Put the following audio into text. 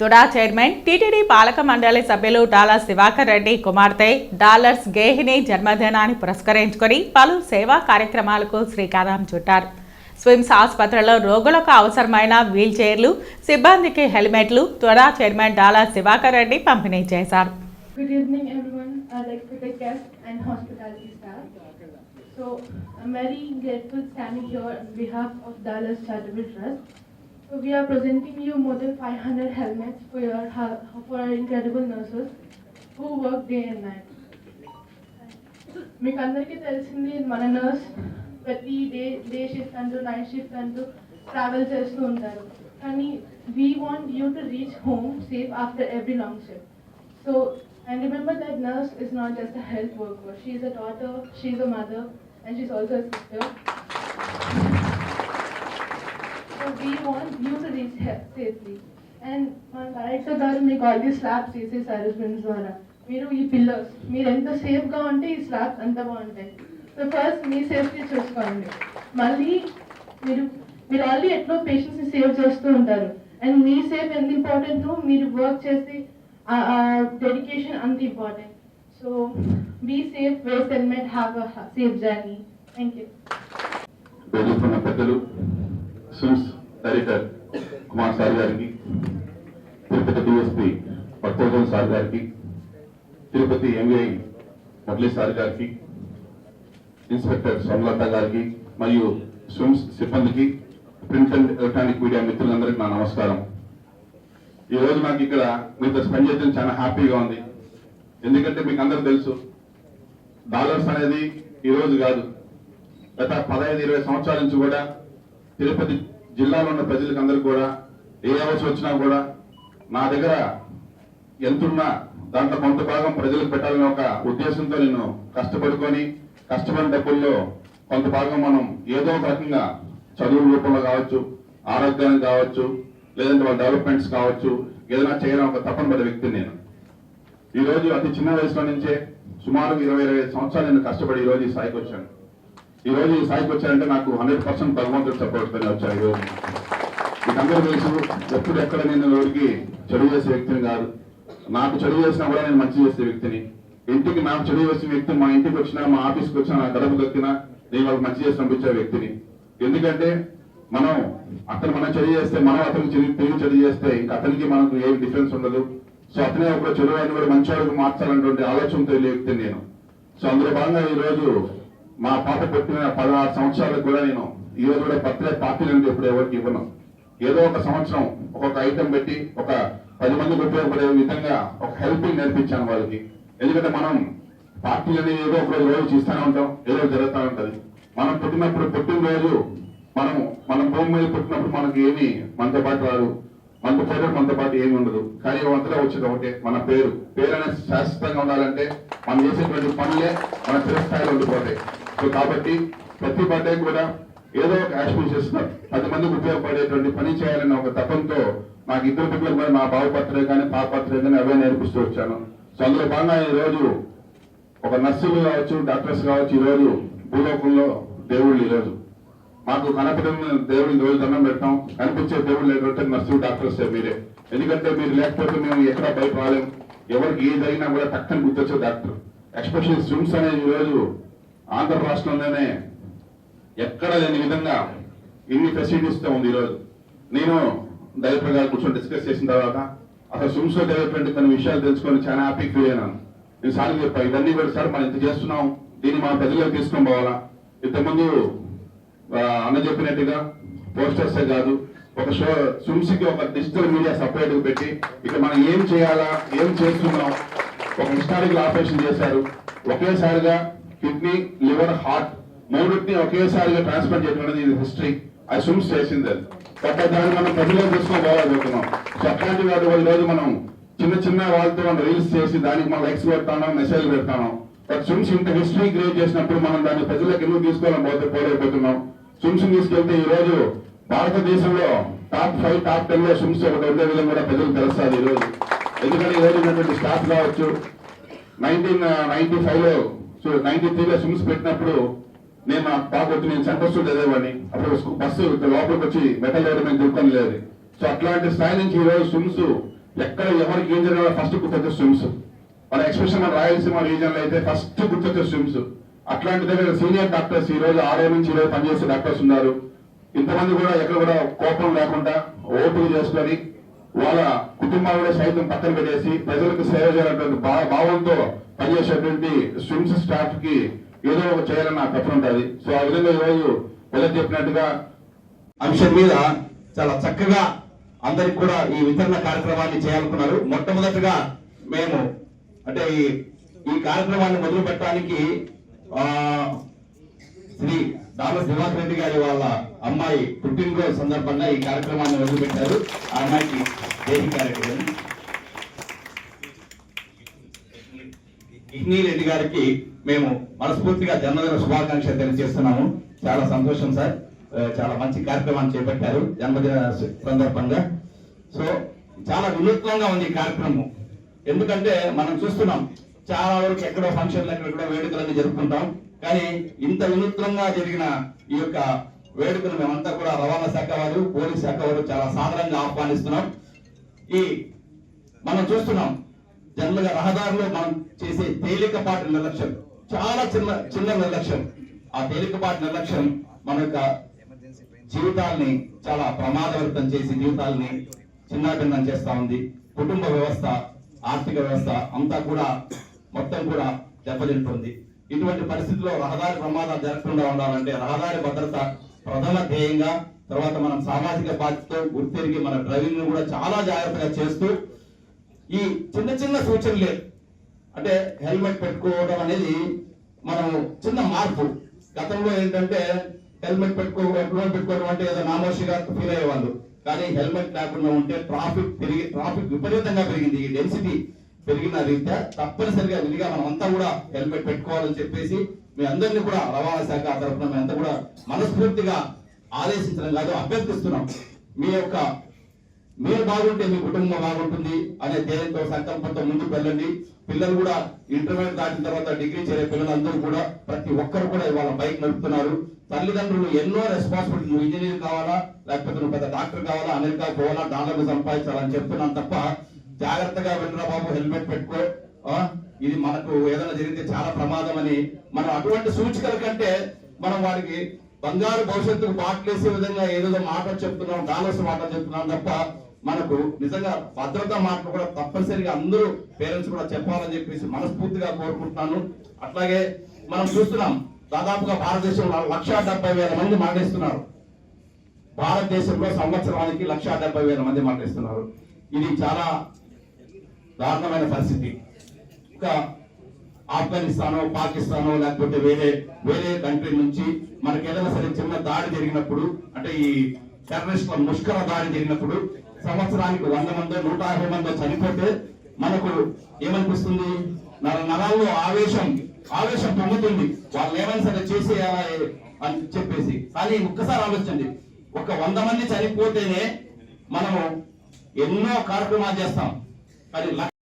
TUDA chairman TTD పాలక మండలి సభ్యులు డాలా శివాకర్ రెడ్డి కుమార్తె డాలర్స్ గేహిని జన్మదినాన్ని పురస్కరించుకొని పలు సేవా కార్యక్రమాలకు శ్రీకారం చుట్టారు స్విమ్స్ ఆసుపత్రిలో రోగులకు అవసరమైన వీల్ చైర్లు సిబ్బందికి హెల్మెట్లు తుడా చైర్మన్ డాలా శివాకర్ రెడ్డి పంపిణీ చేశారు Good evening, everyone, guests and hospitality staff. So, I'm very grateful standing here on behalf of Dallas Charitable Trust. So, we are presenting you more than 500 helmets for your ha- for our incredible nurses who work day and night. మీకు అందరికీ తెలిసింది మన nurse ప్రతి day day shift అంటూ night shift అంటూ travel చేస్తూ ఉంటారు కానీ we want you to reach home safe after every long shift So, and remember that nurse is not just a health worker. She is a daughter, she is a mother, and she's also a sister. So we want you to reach here safely. And మన director గారు మీకు already slabs చేసేసారు స్విమ్స్ ద్వారా. మీరు ఈ pillars మీరు ఎంత సేఫ్గా ఉంటే ఈ స్లాబ్స్ అంత బాగుంటాయి. సో ఫస్ట్ మీ సేఫ్టీ చూసుకోండి. మళ్ళీ మీరు మీరు ఆల్రెడీ ఎట్లా పేషెంట్స్ని సేవ్ చేస్తూ ఉంటారు. అండ్ మీ సేఫ్ ఎంత ఇంపార్టెంట్ మీరు వర్క్ చేసి డెడికేషన్ అంత important so be safe wears helmet have a safe journey thank you పెద్దలు స్విమ్స్ డైరెక్టర్ కుమార్ సార్ గారికి తిరుపతి డిఎస్పీ పట్టోజన్ సార్ గారికి తిరుపతి ఎంఐ మురళీ సార్ గారికి ఇన్స్పెక్టర్ సోమలత గారికి మరియు స్విమ్స్ సిబ్బందికి ప్రింట్ అండ్ ఎలక్ట్రానిక్ మీడియా మిత్రులందరికీ నా నమస్కారం. ఈ రోజు నాకు ఇక్కడ మీతో స్పెండ్ చేయడం చాలా హ్యాపీగా ఉంది. ఎందుకంటే మీకు అందరూ తెలుసు డాలర్స్ అనేది ఈ రోజు కాదు. గత పదహైదు ఇరవై సంవత్సరాల నుంచి కూడా తిరుపతి జిల్లాలో ఉన్న ప్రజలకు అందరూ కూడా ఏ అవసరం వచ్చినా కూడా నా దగ్గర ఎంతున్నా దాంట్లో కొంత భాగం ప్రజలకు పెట్టాలని ఒక ఉద్దేశంతో నేను కష్టపడుకొని కష్టపడిన డబ్బుల్లో కొంత భాగం మనం ఏదో ఒక రకంగా చదువు రూపంలో కావచ్చు ఆరోగ్యానికి కావచ్చు లేదంటే వాళ్ళ డెవలప్మెంట్స్ కావచ్చు ఏదైనా చేయడం ఒక తపన పడే వ్యక్తిని నేను. ఈ రోజు అతి చిన్న వయసులో నుంచే సుమారు ఇరవై ఇరవై సంవత్సరాలు నేను కష్టపడి ఈ రోజు ఈ స్థాయికి వచ్చాను. ఈ రోజు ఈ స్థాయికి వచ్చారంటే నాకు హండ్రెడ్ పర్సెంట్ భగవంతుడు సపోర్ట్ తోనే వచ్చాను ఈ అందరూ తెలుసు ఎప్పుడు ఎక్కడ నేను ఎవరికి చెడు చేసే వ్యక్తిని కాదు. నాకు చెడు చేసినా కూడా నేను మంచి చేసే వ్యక్తిని. ఇంటికి నాకు చెడు చేసిన వ్యక్తి మా ఇంటికి వచ్చినా మా ఆఫీస్కి వచ్చినా నా గడప దొక్కినా నేను వాళ్ళకి మంచి చేసి పంపించే వ్యక్తిని. ఎందుకంటే మనం అతను మనం చెడు చేస్తే మనం అతనికి చెడు తిరిగి చెడు చేస్తే ఇంకా అతనికి మనకు ఏమి డిఫరెన్స్ ఉండదు. సో అతనే ఒక చెడు అయిన కూడా మంచి వాడికి మార్చాలన్నటువంటి ఆలోచనతో వ్యక్తిని నేను. సో అందులో భాగంగా ఈ రోజు మా పాప పుట్టిన పదహారు సంవత్సరాలకు కూడా నేను ఈ రోజు కూడా బర్త్డే పార్టీలు అంటే ఇప్పుడు ఎవరికి ఇవ్వను. ఏదో ఒక సంవత్సరం ఒక్కొక్క ఐటెం పెట్టి ఒక పది మందికి ఉపయోగపడే విధంగా ఒక హెల్పింగ్ నేర్పించాను వాళ్ళకి. ఎందుకంటే మనం పార్టీలు అనేది ఏదో ఒక రోజు రోజు చూస్తూనే ఉంటాం ఏదో జరుగుతూ ఉంటుంది. మనం పుట్టినప్పుడు పుట్టినరోజు మనం మన భూమి మీద పుట్టినప్పుడు మనకి ఏమి మనతో పాటు రాదు. మనతో పాటు మనతో పాటు ఏమి ఉండదు. కానీ వంతలో వచ్చేది ఒకటే మన పేరు పేరు అనేది శాశ్వతంగా ఉండాలంటే మనం చేసేటువంటి పనులే మన చిరస్థాయిలో ఉండిపోతాయి. సో కాబట్టి ప్రతి బర్త్డే కూడా ఏదో ఒక ఆస్పిరేషన్స్ పది మందికి ఉపయోగపడేటువంటి పని చేయాలన్న ఒక తపంతో మాకు ఇద్దరు బిడ్డలకు కూడా మా బావ బర్త్డే కానీ పాప బర్త్డే కానీ అవే నేర్పిస్తూ వచ్చాను. సో అందులో భాగంగా ఈరోజు ఒక నర్సులు కావచ్చు డాక్టర్స్ కావచ్చు ఈరోజు భూలోకంలో దేవుళ్ళు ఈరోజు. మాకు కనపడిన దేవుడిని రోజు దండం పెట్టాం కనిపించే దేవుడు లేకపోతే నర్సు డాక్టర్స్ మీరే. ఎందుకంటే మీరు లేకపోతే మేము ఎక్కడ బయట రాలేం. ఎవరికి ఏదైనా కూడా తక్కువ గుర్తొచ్చే డాక్టర్. ఎక్స్పెషల్ స్విమ్స్ అనేది ఈరోజు ఆంధ్ర రాష్ట్రంలోనే ఎక్కడ లేని విధంగా ఇన్ని ఫెసిలిటీస్తో ఉంది ఈరోజు. నేను డైరెక్టర్ గారు కూర్చొని డిస్కస్ చేసిన తర్వాత అసలు సుమ్సో డెవలప్మెంట్ కొన్ని విషయాలు తెలుసుకొని చాలా హ్యాపీ ఫీల్ అయినాను. నేను సార్లు చెప్పాను ఇవన్నీ కూడా సార్ మనం ఇంత చేస్తున్నాం దీన్ని మన ప్రజలకు తీసుకొని పోవాలా? ఇంతకుముందు అన్న చెప్పినట్టుగా పోస్టర్సే కాదు ఒక షో సుమ్సికి ఒక డిజిటల్ మీడియా సపరేట్ పెట్టి ఇక్కడ మనం ఏం చేయాలా ఏం చేస్తున్నాం ఒక హిస్టారికల్ ఆపరేషన్ చేశారు. ఒకేసారిగా కిడ్నీ లివర్ హార్ట్ మూడింటిని ఒకేసారిగా ట్రాన్స్ప్లాంట్ చేయడం ఇది హిస్టరీ. అది చేసింది అది బట్ దాన్ని మనం ప్రజలు తీసుకొని పోవాలనుకుంటున్నాం సో అట్లాంటి వాటి వల్ల రోజు మనం చిన్న చిన్న వాళ్ళతో మనం రీల్స్ చేసి దానికి మనం లైక్స్ పెడతాను మెసేజ్ పెడతాను బట్ సుమ్స్ ఇంత హిస్టరీ క్రియేట్ చేసినప్పుడు మనం దాన్ని ప్రజలకు ఎందుకు తీసుకోవాలని పోతే పోలేకపోతున్నాం. సుమ్స్ తీసుకెళ్తే ఈ రోజు భారతదేశంలో టాప్ ఫైవ్ టాప్ టెన్లో సుమ్స్ ఒకటి ఉండే విధంగా కూడా ప్రజలకు తెలుస్తుంది ఈ రోజు ఎందుకంటే ఈ రోజు ఉన్నటువంటి స్టాఫ్ కావచ్చు. నైన్టీన్ నైన్టీ ఫైవ్లో నైన్టీ త్రీలో స్విమ్స్ పెట్టినప్పుడు నేను నా పాప వచ్చి నేను సెంటర్ స్కూల్ చదివేవాడిని. అప్పుడు బస్సు లోపలికి వచ్చి మెటల్ వేయడం మీద దుర్కొని లేదు సో అట్లాంటి స్థాయి నుంచి ఈరోజు స్విమ్స్ ఎక్కడ ఎవరికి ఏం జరిగినా ఫస్ట్ గుర్తొచ్చే స్విమ్స్ మన ఎక్స్ప్రెషన్ మన రాయలసీమ రీజన్లో అయితే ఫస్ట్ గుర్తొచ్చే స్విమ్స్ అట్లాంటి దగ్గర సీనియర్ డాక్టర్స్ ఈ రోజు ఆరే నుంచి ఈరోజు పనిచేసే డాక్టర్స్ ఉన్నారు. ఇంతమంది కూడా ఎక్కడ కూడా కోపం లేకుండా ఓపిక చేసుకొని వాళ్ళ కుటుంబాలు సైతం పక్కన పెట్టేసి ప్రజలకు సేవ చేయాలన్నటువంటి భావంతో పనిచేసేటువంటి స్విమ్స్ స్టాఫ్కి ఏదో ఒక చేయాలని నాకు తప్పన ఉంటుంది. సో ఆ విధంగా ఈరోజు పిల్లలు చెప్పినట్టుగా అంశం మీద చాలా చక్కగా అందరికి కూడా ఈ వితరణ కార్యక్రమాన్ని చేయాలనుకున్నారు. మొట్టమొదటిగా మేము అంటే ఈ ఈ కార్యక్రమాన్ని మొదలు పెట్టడానికి ఆ, శ్రీ దామ దివాకర్ రెడ్డి గారి వాళ్ళ అమ్మాయి పుట్టినరోజు సందర్భంగా ఈ కార్యక్రమాన్ని వదిలిపెట్టారు. ఆ అమ్మాయికి దేవి కార్యక్రమం. ఇగ్ని రెడ్డి గారికి మేము మనస్ఫూర్తిగా జన్మదిన శుభాకాంక్ష తెలియజేస్తున్నాము. చాలా సంతోషం సార్. చాలా మంచి కార్యక్రమాన్ని చేపట్టారు జన్మదిన సందర్భంగా. సో చాలా వినూత్నంగా ఉంది ఈ కార్యక్రమం. ఎందుకంటే మనం చూస్తున్నాం చాలా వరకు ఎక్కడో ఫంక్షన్లు ఎక్కడెక్కడో వేడుకలన్నీ జరుపుకుంటాం. కానీ ఇంత వినూత్నంగా జరిగిన ఈ యొక్క వేడుకను మేమంతా కూడా రవాణా శాఖ వారు పోలీస్ శాఖ వారు చాలా సాధారణంగా ఆహ్వానిస్తున్నాం. ఈ మనం చూస్తున్నాం జనరల్గా రహదారిలో మనం చేసే తేలికపాటి నిర్లక్ష్యం చాలా చిన్న చిన్న నిర్లక్ష్యం. ఆ తేలికపాటి నిర్లక్ష్యం మన యొక్క జీవితాల్ని చాలా ప్రమాదవంతం చేసి జీవితాల్ని చిన్నాభిన్నం చేస్తా ఉంది. కుటుంబ వ్యవస్థ ఆర్థిక వ్యవస్థ అంతా కూడా మొత్తం కూడా దెబ్బతింటుంది. ఇటువంటి పరిస్థితుల్లో రహదారి ప్రమాదాలు జరగకుండా ఉండాలంటే రహదారి భద్రత ప్రథమ ధ్యేయంగా తర్వాత మనం సామాజిక బాధ్యతతో గుర్తెరిగి మన డ్రైవింగ్ కూడా చాలా జాగ్రత్తగా చేస్తూ ఈ చిన్న చిన్న సూచనలే అంటే హెల్మెట్ పెట్టుకోవడం అనేది మనం చిన్న మార్పు. గతంలో ఏంటంటే హెల్మెట్ పెట్టుకో హెల్మెట్ పెట్టుకోవడం అంటే ఏదో నామోషిగా ఫీల్ అయ్యేవాళ్ళు. కానీ హెల్మెట్ లేకుండా ఉంటే ట్రాఫిక్ పెరిగి ట్రాఫిక్ విపరీతంగా పెరిగింది. ఈ డెన్సిటీ పెరిగిన రీత్యా తప్పనిసరిగా విధిగా మనం అంతా కూడా హెల్మెట్ పెట్టుకోవాలని చెప్పేసి మీ అందరినీ కూడా రవాణా శాఖ తరఫున మేము అంతా కూడా మనస్ఫూర్తిగా ఆదేశించడం కాదు అభ్యర్థిస్తున్నాం. మీ యొక్క మీరు బాగుంటే మీ కుటుంబం బాగుంటుంది అనే ధ్యేయంతో సంకల్పంతో ముందుకు వెళ్ళండి. పిల్లలు కూడా ఇంటర్మీడియట్ దాటిన తర్వాత డిగ్రీ చేరే పిల్లలందరూ కూడా ప్రతి ఒక్కరు కూడా ఇవాళ బైక్ నడుపుతున్నారు. తల్లిదండ్రులు ఎన్నో రెస్పాన్సిబిలిటీ నువ్వు ఇంజనీర్ కావాలా లేకపోతే నువ్వు పెద్ద డాక్టర్ కావాలా అమెరికా పోవాలా డాలర్లు సంపాదించాలని చెప్తున్నాను తప్ప జాగ్రత్తగా వెళ్ళరా బాబు హెల్మెట్ పెట్టుకో. ఇది మనకు ఏదైనా జరిగితే చాలా ప్రమాదం అని మనం అటువంటి సూచికల కంటే మనం వారికి బంగారు భవిష్యత్తుకు బాట్లేసే విధంగా ఏదేదో మాటలు చెప్తున్నాం డాలర్స్ మాటలు చెప్తున్నాం తప్ప మనకు నిజంగా భద్రతా మాటలు కూడా తప్పనిసరిగా అందరూ పేరెంట్స్ కూడా చెప్పాలని చెప్పేసి మనస్ఫూర్తిగా కోరుకుంటున్నాను. అట్లాగే మనం చూస్తున్నాం దాదాపుగా భారతదేశంలో లక్షా డెబ్బై వేల మంది మరణిస్తున్నారు భారతదేశంలో సంవత్సరానికి లక్షా డెబ్బై వేల మంది మరణిస్తున్నారు ఇది చాలా దారుణమైన పరిస్థితి. ఇంకా ఆఫ్ఘనిస్తానో పాకిస్తానో లేకపోతే వేరే వేరే కంట్రీ నుంచి మనకి ఏదైనా సరే చిన్న దాడి జరిగినప్పుడు అంటే ఈ టెర్రరిస్ట్ల ముష్కర దాడి జరిగినప్పుడు సంవత్సరానికి వంద మందో నూట యాభై మందో చనిపోతే మనకు ఏమనిపిస్తుంది? నర నరాల్లో ఆవేశం ఆవేశం పొందుతుంది వాళ్ళు ఏమైనా సరే చేసేయాలి అని చెప్పేసి. కానీ ఒక్కసారి ఆలోచించండి. ఒక వంద మంది చనిపోతేనే మనము ఎన్నో కార్యక్రమాలు చేస్తాం. కానీ